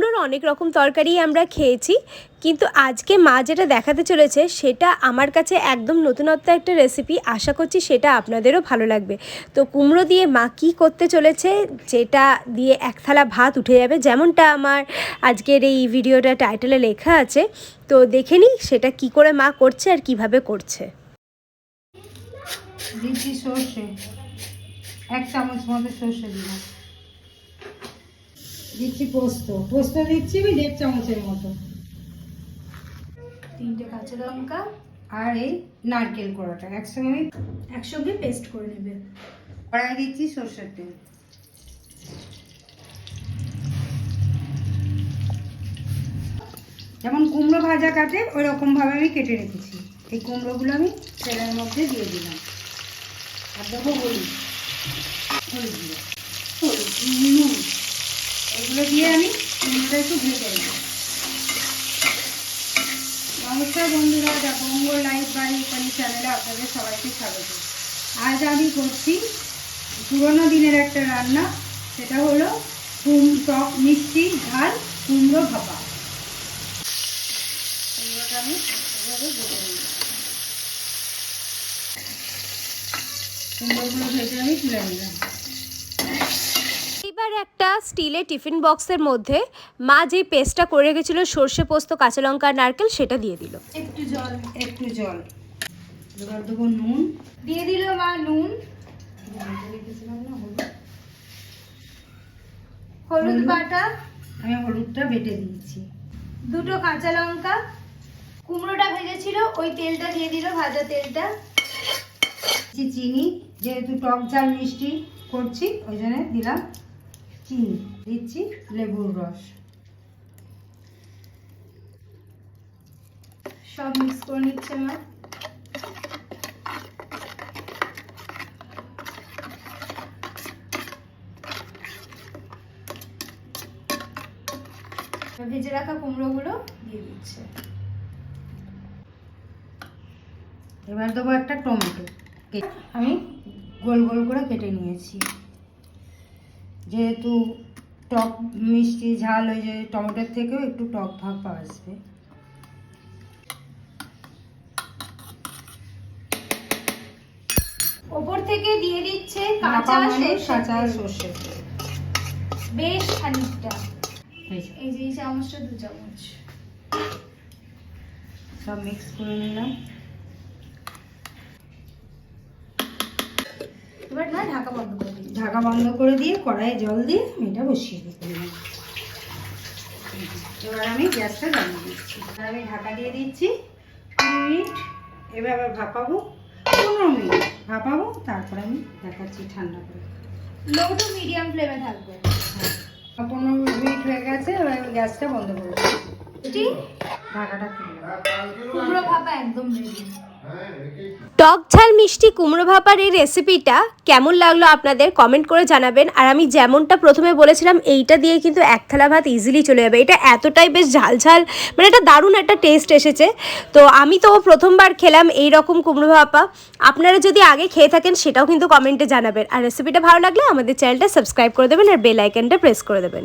কুমড়োর অনেক রকম তরকারি আমরা খেয়েছি, কিন্তু আজকে মা যেটা দেখাতে চলেছে সেটা আমার কাছে একদম নতুনত্ব একটা রেসিপি আশা করছি সেটা আপনাদেরও ভালো লাগবে। তো কুমড়ো দিয়ে মা কী করতে চলেছে, যেটা দিয়ে এক থালা ভাত উঠে যাবে, যেমনটা আমার আজকের এই ভিডিওটা টাইটেলে লেখা আছে, তো দেখে নিই সেটা কি করে মা করছে আর কীভাবে করছে। দিচ্ছি সর্ষে, এক চামচ মতো সর্ষে দিলাম। দিচ্ছি পোস্ত। পোস্ত দিচ্ছি আমি দেড় চামচের মতো। তিনটে কাঁচা লঙ্কা আর এই নারকেল কোড়াটা একসঙ্গে আমি একসঙ্গে পেস্ট করে নেবে। কড়াই দিচ্ছি সর্ষের তেল। যেমন কুমড়ো ভাজা কাটে ওই রকমভাবে আমি কেটে রেখেছি। এই কুমড়োগুলো আমি তেলের মধ্যে দিয়ে দিলাম। আর দেবো হলুদ। হলুদ দিয়ে। হলুদ নুন। এগুলো দিয়ে আমি কুমড়োটা একটু ভেজে নেব। নমস্কার বন্ধুরা যা বঙ্গ লাইফ এখানে চ্যানেলে আপনাদের সবাইকে স্বাগত। আজ আমি করছি পুরোনো দিনের একটা রান্না, সেটা হলো কুম টক মিষ্টি ঝাল কুমড়ো ভাপা। কুমড়োটা আমি এভাবে ভেজে কুমড়োগুলো ভেজে আমি তুলে নিলাম। এবার একটা স্টিলের টিফিন বক্সের মধ্যে মা যে পেস্টটা করে রেখেছিল সর্ষে পোস্ত কাঁচা লঙ্কা নারকেল সেটা দিয়ে দিল। একটু জল একটু জল। এবার দেবো নুন। দিয়ে দিল মা নুন। হলুদ বাটা। আমি হলুদটা বেটে দিয়েছি। দুটো কাঁচা লঙ্কা। কুমড়োটা ভেজেছিল ওই তেলটা দিয়ে দিল ভাজা তেলটা। চিনি যেহেতু টক ঝাল মিষ্টি করছি ওই জন্য দিলাম। চিনি দিচ্ছি লেবুর রস। সব মিক্স করে নিচ্ছে মা ভেজে রাখা কুমড়োগুলো দিয়ে দিচ্ছে। এবার দেবো একটা টমেটো। আমি গোল গোল করে কেটে নিয়েছি। যেহেতু টক মিষ্টি ঝাল ওই যে টমেটোর থেকেও একটু টক ভাব আসবে ওপর থেকে দিয়ে দিচ্ছে কাঁচা মানে কাঁচা তেল। সর্ষের বেশ খানিকটা। এই যে, চামচটা দু চামচ। সব মিক্স করে নিলাম। এবার না ঢাকা বন্ধ করে ঢাকা বন্ধ করে দিয়ে কড়াইয়ে জল দিয়ে আমি এটা বসিয়ে দিতে এবার আমি গ্যাসটা জ্বালিয়ে দিচ্ছি। এবার আমি ঢাকা দিয়ে দিচ্ছি কুড়ি মিনিট। এভাবে ভাপাবো পনেরো মিনিট। ভাপাবো তারপরে আমি দেখাচ্ছি ঠান্ডা করে। লো টু মিডিয়াম ফ্লেমে থাকবে। হ্যাঁ। পনেরো মিনিট হয়ে গেছে এবার আমি গ্যাসটা বন্ধ করে দিচ্ছি। ঢাকাটা টক ঝাল মিষ্টি কুমড়ো ভাপার এই রেসিপিটা কেমন লাগল আপনাদের কমেন্ট করে জানাবেন। আর আমি যেমনটা প্রথমে বলেছিলাম, এইটা দিয়ে কিন্তু এক থালা ভাত ইজিলি চলে যাবে। এটা এতটাই বেশ ঝাল ঝাল মানে এটা দারুণ একটা টেস্ট এসেছে। তো আমি তো প্রথমবার খেলাম এই রকম কুমড়ো ভাপা। আপনারা যদি আগে খেয়ে থাকেন, সেটাও কিন্তু কমেন্টে জানাবেন। আর রেসিপিটা ভালো লাগলে আমাদের চ্যানেলটা সাবস্ক্রাইব করে দেবেন আর বেল আইকনটা প্রেস করে দেবেন।